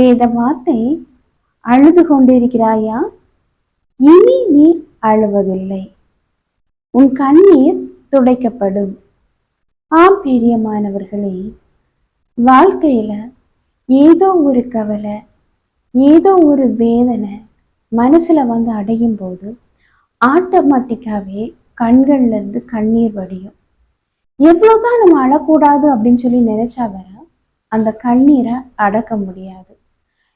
வேத வார்த்தை அழுது கொண்டிருக்கிறாயா? இனி நீ அழுவதில்லை. உன் கண்ணீர் துடைக்கப்படும். ஆம் பிரியமானவர்களே வாழ்க்கையில ஏதோ ஒரு கவலை ஏதோ ஒரு வேதனை மனசுல வந்து அடையும் போது ஆட்டோமேட்டிக்காவே கண்கள்ல இருந்து கண்ணீர் வடியும். எவ்வளவுதான் நம்ம அழக்கூடாது அப்படின்னு சொல்லி நினைச்சா வர அந்த கண்ணீரை அடக்க முடியாது.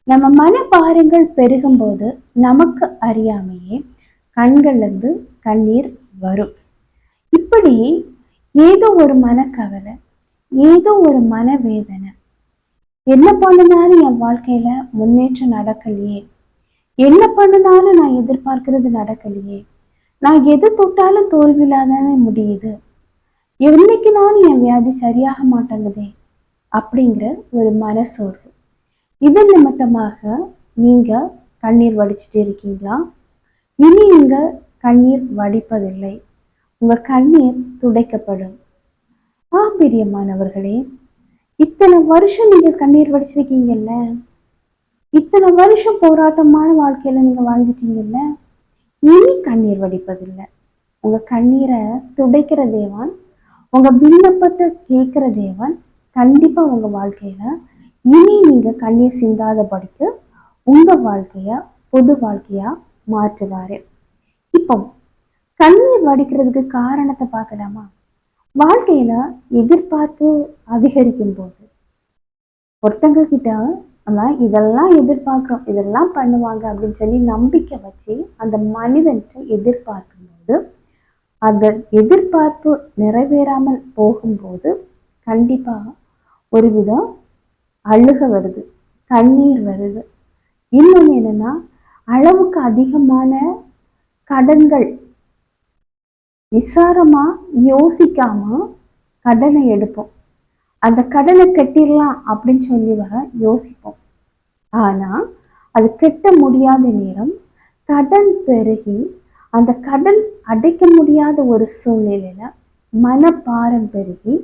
நம்ம மனபாரங்கள் பெருகும்போது நமக்கு அறியாமையே கண்கள்ல இருந்து கண்ணீர் வரும். இப்படி ஏதோ ஒரு மனக்கவலை ஏதோ ஒரு மனவேதனை என்ன பண்ணினாலும் என் வாழ்க்கையில முன்னேற்றம் நடக்கலையே என்ன பண்ணினாலும் நான் எதிர்பார்க்கிறது நடக்கலையே நான் எது தொட்டாலும் தோல்வியில்லாதானே முடியுது என்னைக்குனாலும் என் வியாதி சரியாக மாட்டேங்குதே அப்படிங்கிற ஒரு மனசோர்வு. இதன் நிமித்தமாக நீங்க கண்ணீர் வடிச்சிட்டு இருக்கீங்களா? இனி நீங்கள் கண்ணீர் வடிப்பதில்லை. உங்க கண்ணீர் துடைக்கப்படும். ஆ பிரியமானவர்களே இத்தனை வருஷம் நீங்க கண்ணீர் வடிச்சிருக்கீங்கல்ல? இத்தனை வருஷம் போராட்டமான வாழ்க்கையில நீங்க வாழ்ந்துட்டீங்கல்ல? இனி கண்ணீர் வடிப்பதில்லை. உங்க கண்ணீரை துடைக்கிற தேவன் உங்க விண்ணப்பத்தை கேட்கிற தேவன் கண்டிப்பா உங்க வாழ்க்கையில இனி நீங்க கண்ணீர் சிந்தாதபடிக்கு உங்க வாழ்க்கையை பொது வாழ்க்கையா மாற்றுவாரு. இப்போ கண்ணீர் வடிக்கிறதுக்கு காரணத்தை பார்க்கலாமா? வாழ்க்கையில எதிர்பார்ப்பு அதிகரிக்கும் போது ஒருத்தங்க கிட்ட நம்ம இதெல்லாம் எதிர்பார்க்குறோம் இதெல்லாம் பண்ணுவாங்க அப்படின்னு சொல்லி நம்பிக்கை வச்சு அந்த மனிதன்ட்டு எதிர்பார்க்கும் போது அந்த எதிர்பார்ப்பு நிறைவேறாமல் போகும்போது கண்டிப்பா ஒரு விதம் அழுக வருது கண்ணீர் வருது. இன்னொன்று என்னன்னா அளவுக்கு அதிகமான கடன்கள். விசாரமா யோசிக்காம கடனை எடுப்போம். அந்த கடனை கட்டிடலாம் அப்படின்னு சொல்லி வர யோசிப்போம். ஆனா அது கட்ட முடியாத நேரம் கடன் பெருகி அந்த கடன் அடைக்க முடியாத ஒரு சூழ்நிலையில மனப்பாரம் பெருகி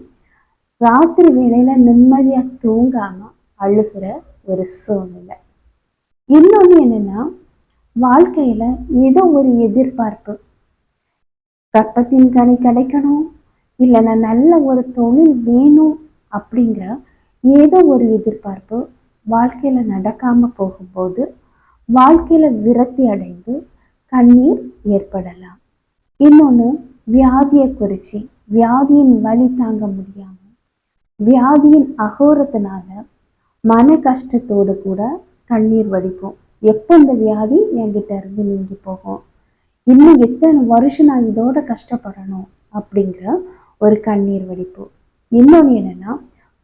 ராத்திரி வேளையில நிம்மதியா தூங்காம அழுகிற ஒரு சூழ்நிலை. இன்னொன்று என்னன்னா வாழ்க்கையில ஏதோ ஒரு எதிர்பார்ப்பு. கற்பத்தின் கனி கிடைக்கணும் இல்லைன்னா நல்ல ஒரு தொழில் வேணும் அப்படிங்கிற ஏதோ ஒரு எதிர்பார்ப்பு வாழ்க்கையில நடக்காம போகும்போது வாழ்க்கையில விரக்தி அடைந்து கண்ணீர் ஏற்படலாம். இன்னொன்று வியாதியை குறித்து வியாதியின் வலி தாங்க முடியாமல் வியாதியின் அகோரத்தினால மன கஷ்டத்தோடு கூட கண்ணீர் வடிப்போம். எப்போ இந்த வியாதி என்கிட்ட இருந்து நீங்கி போகும்? இன்னும் எத்தனை வருஷம் நான் இதோட கஷ்டப்படணும் அப்படிங்கிற ஒரு கண்ணீர் வடிப்பு. இன்னொன்று என்னன்னா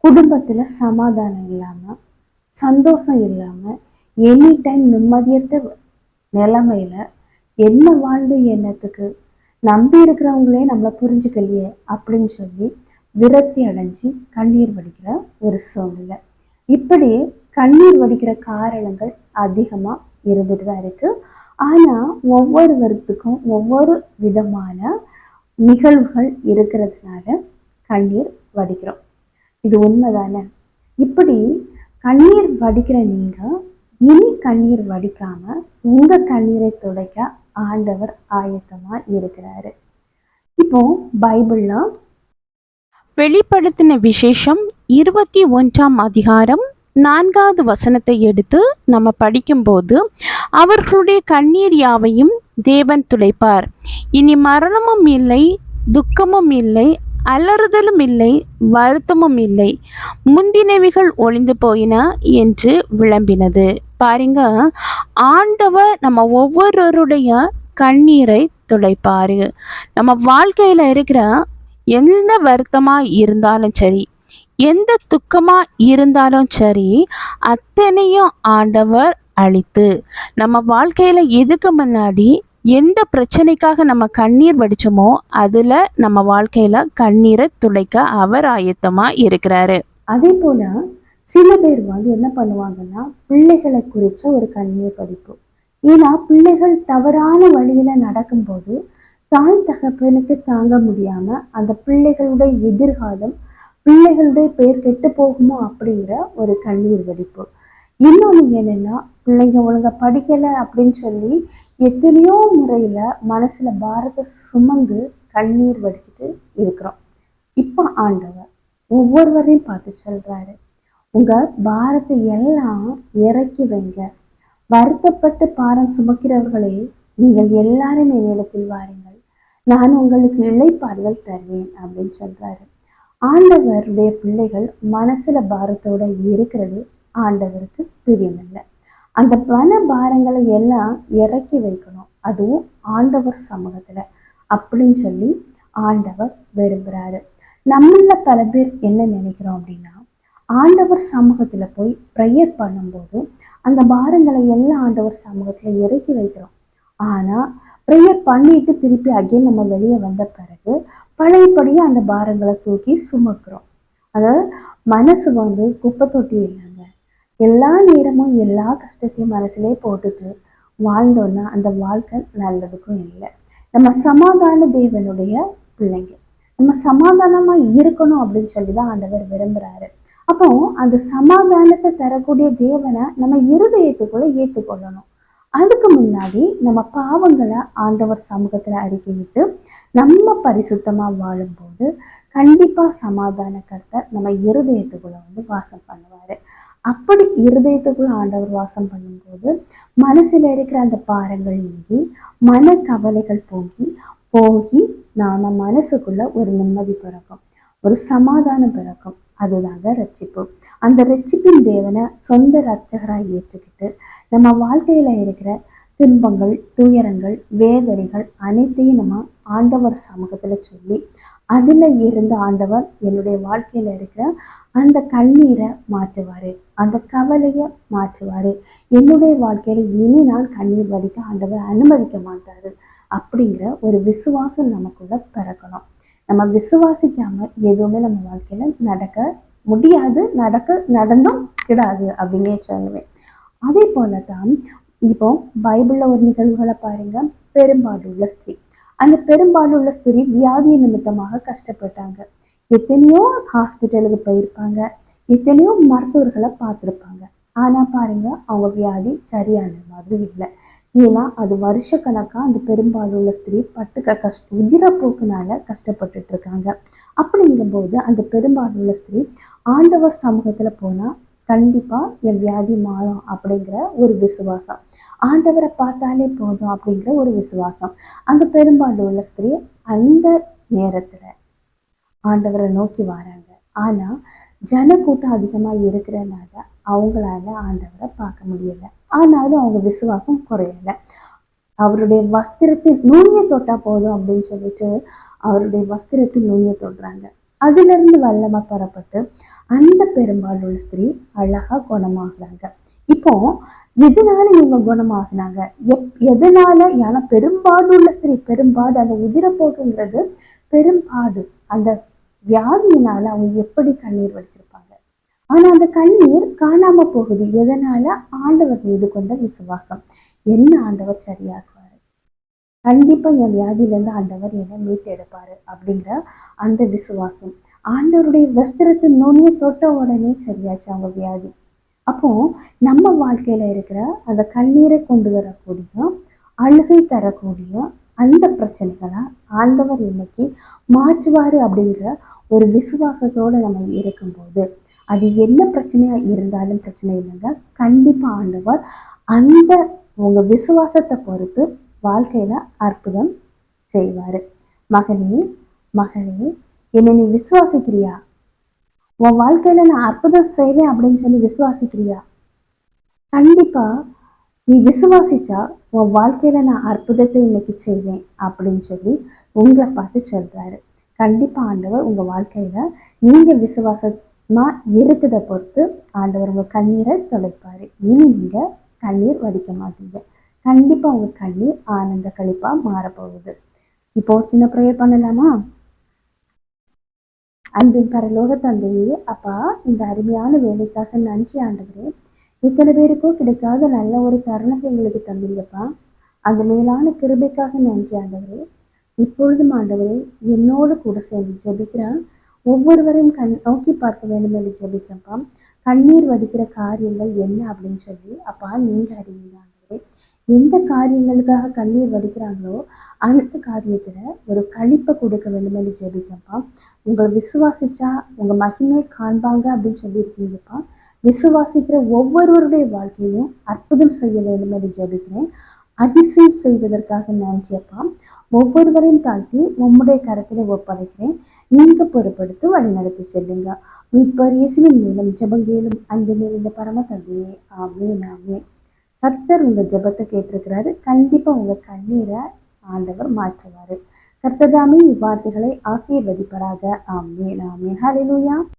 குடும்பத்துல சமாதானம் இல்லாம சந்தோஷம் இல்லாம எனி டைம் நிம்மதியத்த நிலைமையில என்ன வாழ்வு என்னத்துக்கு நம்பி இருக்கிறவங்களே நம்மளை புரிஞ்சுக்கலையே அப்படின்னு சொல்லி விரக்தி அடைஞ்சு கண்ணீர் வடிக்கிற ஒரு சூழ்நிலை. இப்படி கண்ணீர் வடிக்கிற காரணங்கள் அதிகமா இருந்துட்டு தான் இருக்கு. ஆனா ஒவ்வொருவருத்துக்கும் ஒவ்வொரு விதமான நிகழ்வுகள் இருக்கிறதுனால கண்ணீர் வடிக்கிறோம். இது உண்மைதானே? இப்படி கண்ணீர் வடிக்கிற நீங்க இனி கண்ணீர் வடிக்காம உங்க கண்ணீரை துடைக்க ஆண்டவர் ஆயத்தமா இருக்கிறாரு. இப்போ பைபிள்லாம் வெளிப்படுத்தின விசேஷம் இருபத்தி ஒன்றாம் அதிகாரம் நான்காவது வசனத்தை எடுத்து நம்ம படிக்கும்போது அவர்களுடைய கண்ணீர் யாவையும் தேவன் துடைப்பார். இனி மரணமும் இல்லை துக்கமும் இல்லை அலறுதலும் இல்லை வருத்தமும் இல்லை. முந்தினவைகள் ஒளிந்து போயின என்று விளம்பினது. பாருங்க ஆண்டவர் நம்ம ஒவ்வொருவருடைய கண்ணீரை துடைப்பாரு. நம்ம வாழ்க்கையில் இருக்கிற எந்த வருத்தமா இருந்தாலும் சரி எந்த துக்கமா இருந்தாலும் சரி அத்தனையும் ஆண்டவர் அழித்து நம்ம வாழ்க்கையில எதுக்கு முன்னாடி எந்த பிரச்சனைக்காக நம்ம கண்ணீர் வடிச்சோமோ அதுல நம்ம வாழ்க்கையில கண்ணீரை துடைக்க அவர் ஆயத்தமா இருக்கிறாரு. அதே போல சில பேர் வந்து என்ன பண்ணுவாங்கன்னா பிள்ளைகளை குறித்த ஒரு கண்ணீர் படிப்பு ஏன்னா பிள்ளைகள் தவறான வழியில நடக்கும்போது தாய் தகப்பனுக்கு தாங்க முடியாம அந்த பிள்ளைகளுடைய எதிர்காலம் பிள்ளைகளுடைய பெயர் கெட்டு போகுமோ அப்படிங்கிற ஒரு கண்ணீர் வெடிப்பு. இன்னொன்று என்னன்னா பிள்ளைங்க ஒழுங்கா படிக்கலை அப்படின்னு சொல்லி எத்தனையோ முறையில மனசுல பாரத்தை சுமந்து கண்ணீர் வடிச்சிட்டு இருக்கிறோம். இப்போ ஆண்டவர் ஒவ்வொருவரையும் பார்த்து சொல்றாரு உங்க பாரத்தை எல்லாம் இறக்கி வைங்க. வருத்தப்பட்டு பாரம் சுமக்கிறவர்களே நீங்கள் எல்லாரும் என்னிடத்தில் வாருங்கள். நான் உங்களுக்கு இளைப்பாறுதல் தருவேன் அப்படின்னு சொல்றாரு. ஆண்டவருடைய பிள்ளைகள் மனசுல பாரத்தோட இருக்கிறது ஆண்டவருக்கு பிரியமில்லை. அந்த பண பாரங்களை எல்லாம் இறக்கி வைக்கணும். அதுவும் ஆண்டவர் சமூகத்துல அப்படின்னு சொல்லி ஆண்டவர் விரும்புறாரு. நம்மள பல பேர் என்ன நினைக்கிறோம் அப்படின்னா ஆண்டவர் சமூகத்துல போய் ப்ரேயர் பண்ணும்போது அந்த பாரங்களை எல்லாம் ஆண்டவர் சமூகத்துல இறக்கி வைக்கிறோம். ஆனா ப்ரேயர் பண்ணிட்டு திருப்பி அகைன் நம்ம வெளியே வந்த பிறகு பழையபடியே அந்த பாரங்களை தூக்கி சுமக்கிறோம். அதாவது மனசு வந்து குப்பை தொட்டி இல்லைங்க. எல்லா நேரமும் எல்லா கஷ்டத்தையும் மனசுலே போட்டுட்டு வாழ்ந்தோன்னா அந்த வாழ்க்கை நல்லதுக்கும் இல்லை. நம்ம சமாதான தேவனுடைய பிள்ளைங்க. நம்ம சமாதானமா இருக்கணும் அப்படின்னு சொல்லி தான் ஆண்டவர் விரும்புறாரு. அப்போ அந்த சமாதானத்தை தரக்கூடிய தேவனை நம்ம இருதயத்துக்குள்ள ஏற்றுக்கொள்ளணும் அதுக்கு முன்னாடி நம்ம பாவங்களை ஆண்டவர் சமூகத்துல அறிக்கையிட்டு நம்ம பரிசுத்தமா வாழும்போது கண்டிப்பா சமாதான கர்த்தர் நம்ம இருதயத்துக்குள்ள வந்து வாசம் பண்ணுவாரு. அப்படி இருதயத்துக்குள்ள ஆண்டவர் வாசம் பண்ணும்போது மனசுல இருக்கிற அந்த பாரங்கள் நீங்கி மன கவலைகள் போகி போகி நாம மனசுக்குள்ள ஒரு நிம்மதி பிறக்கும் ஒரு சமாதானம் பிறக்கும். அதுதாங்க ரட்சிப்பு. அந்த ரட்சிப்பின் தேவனை சொந்த ரட்சகராக ஏற்றுக்கிட்டு நம்ம வாழ்க்கையில இருக்கிற துன்பங்கள் துயரங்கள் வேதனைகள் அனைத்தையும் நம்ம ஆண்டவர் சமூகத்துல சொல்லி அதுல இருந்து ஆண்டவர் என்னுடைய வாழ்க்கையில இருக்கிற அந்த கண்ணீரை மாற்றுவாரு. அந்த கவலையை மாற்றுவாரு. என்னுடைய வாழ்க்கையில் இனி நான் கண்ணீர் வடிக்க ஆண்டவர் அனுமதிக்க மாட்டாரு. அப்படிங்கிற ஒரு விசுவாசம் நமக்குள்ள பிறக்கணும். நம்ம விசுவாசிக்காம எதுவுமே நம்ம வாழ்க்கையில நடக்க முடியாது நடக்க நடந்தும் கிடாது அப்படின்னே சொல்லுவேன். அதே போல தான் இப்போ பைபிளில் ஒரு நிகழ்வுகளை பாருங்க. பெரும்பாடுள்ள ஸ்திரீ. அந்த பெரும்பாடுள்ள ஸ்திரீ வியாதியை நிமித்தமாக கஷ்டப்பட்டாங்க. எத்தனையோ ஹாஸ்பிட்டலுக்கு போயிருப்பாங்க. எத்தனையோ மருத்துவர்களை பார்த்துருப்பாங்க. ஆனா பாருங்க அவங்க வியாதி சரியான மாதிரி இல்லை. ஏன்னா அது வருஷக்கணக்கா அந்த பெரும்பாலுள்ள ஸ்திரீ பட்டுக்க கஷ்ட உயிரப்போக்குனால கஷ்டப்பட்டுட்டு இருக்காங்க அப்படிங்கும்போது அந்த பெரும்பாலுள்ள ஸ்திரீ ஆண்டவர் சமூகத்தில் போனால் கண்டிப்பாக என் வியாதி மாறும் அப்படிங்கிற ஒரு விசுவாசம். ஆண்டவரை பார்த்தாலே போதும் அப்படிங்கிற ஒரு விசுவாசம். அந்த பெரும்பாலுள்ள ஸ்திரீ அந்த நேரத்தில் ஆண்டவரை நோக்கி வராங்க. ஆனால் ஜனக்கூட்டம் அதிகமாக இருக்கிறனால அவங்களால ஆண்டவரை பார்க்க முடியலை. ஆனாலும் அவங்க விசுவாசம் குறையல. அவருடைய வஸ்திரத்தின் நுனியை தொட்டா போதும் அப்படின்னு சொல்லிட்டு அவருடைய வஸ்திரத்தின் நுனியை தொடுறாங்க. அதுல இருந்து வல்லமை பெறப்பட்டு அந்த பெரும்பாலுள்ள ஸ்திரீ அழகா குணமாகுறாங்க. இப்போ எதனால இவங்க குணமாகினாங்க எப் எதனால ஏன்னா பெரும்பாடுள்ள ஸ்திரீ பெரும்பாடு அந்த உதிரப்போக்குங்கிறது பெரும்பாடு அந்த வியாதியினால அவங்க எப்படி கண்ணீர் வடிச்சிருப்பாங்க? ஆனா அந்த கண்ணீர் காணாம போகுது. எதனால? ஆண்டவர் மீது கொண்ட விசுவாசம். என்ன ஆண்டவர் சரியாக்குவாரு? கண்டிப்பா என் வியாதியிலேருந்து ஆண்டவர் என்னை மீட்டெடுப்பாரு அப்படிங்கிற அந்த விசுவாசம். ஆண்டவருடைய வஸ்திரத்தின் நுனியை தொட்ட உடனே சரியாச்சு அவங்க வியாதி. அப்போ நம்ம வாழ்க்கையில இருக்கிற அந்த கண்ணீரை கொண்டு வரக்கூடிய அழுகை தரக்கூடிய அந்த பிரச்சனைகளை ஆண்டவர் இன்னைக்கு மாற்றுவாரு அப்படிங்கிற ஒரு விசுவாசத்தோட நம்ம இருக்கும்போது அது என்ன பிரச்சனையா இருந்தாலும் பிரச்சனை இல்லைங்க. கண்டிப்பா ஆண்டவர் அந்த உங்க விசுவாசத்தை பொறுத்து வாழ்க்கையில அற்புதம் செய்வாரு. மகளே மகளே என்னை நீ விசுவாசிக்கிறியா? உன் வாழ்க்கையில நான் அற்புதம் செய்வேன் அப்படின்னு சொல்லி விசுவாசிக்கிறியா? கண்டிப்பா நீ விசுவாசிச்சா உன் வாழ்க்கையில நான் அற்புதத்தை இன்னைக்கு செய்வேன் அப்படின்னு சொல்லி உங்களை பார்த்து சொல்றாரு. கண்டிப்பா ஆண்டவர் உங்க வாழ்க்கையில நீங்க விசுவாச இருக்குதை பொறுத்து ஆண்டவர் உங்கள் கண்ணீரை தொலைப்பார். இனி நீங்கள் கண்ணீர் வடிக்க மாட்டீங்க. கண்டிப்பாக உங்கள் கண்ணீர் ஆனந்த கழிப்பாக மாறப்போகுது. இப்போ ஒரு சின்ன ப்ரேயர் பண்ணலாமா? அன்பின் பரலோக தந்தையே அப்பா இந்த அருமையான வேலைக்காக நன்றி ஆண்டவரே. இத்தனை பேருக்கும் கிடைக்காத நல்ல ஒரு தருணத்தை எங்களுக்கு தந்தீங்கப்பா. அந்த மேலான கிருபைக்காக நன்றி ஆண்டவரே. இப்பொழுதும் ஆண்டவரே என்னோடு கூட சேர்ந்து ஜெபிக்கிறேன். ஒவ்வொருவரையும் கண் நோக்கி பார்க்க வேண்டும் என்று ஜெபிக்கப்பா கண்ணீர் வடிக்கிற காரியங்கள் என்ன? அப்படின்னு சொல்லி அப்பா நீங்க அறிவீங்க எந்த காரியங்களுக்காக கண்ணீர் வடிக்கிறாங்களோ அந்த காரியத்துல ஒரு கழிப்பை கொடுக்க வேண்டும் என்று ஜெபிக்கப்பா உங்களை விசுவாசிச்சா உங்க மகிமை காண்பாங்க அப்படின்னு சொல்லியிருக்கீங்கப்பா விசுவாசிக்கிற ஒவ்வொருவருடைய வாழ்க்கையிலும் அற்புதம் செய்ய வேண்டும் என்று ஜெபிக்கிறேன். அதிசயம் செய்வதற்காக நன்றி அப்பா ஒவ்வொருவரையும் தாழ்த்தி உம்முடைய கரத்திலே ஒப்படைக்கிறேன். நீங்க பொறுப்படுத்தி வழி நடத்தி செல்லுங்க. மீட்பர் இயேசுவின் மூலம் ஜபங்கேலும் அங்கு நிறைந்த பரம தந்தையே ஆமே நாமே கர்த்தர் உங்க ஜெபத்தை கேட்டிருக்கிறாரு. கண்டிப்பா உங்க கண்ணீரை ஆண்டவர் மாற்றுவாரு. கர்த்ததாமே இவ்வார்த்தைகளை ஆசீர்வதிப்பராக. ஆமே நாமே ஹலிலூயா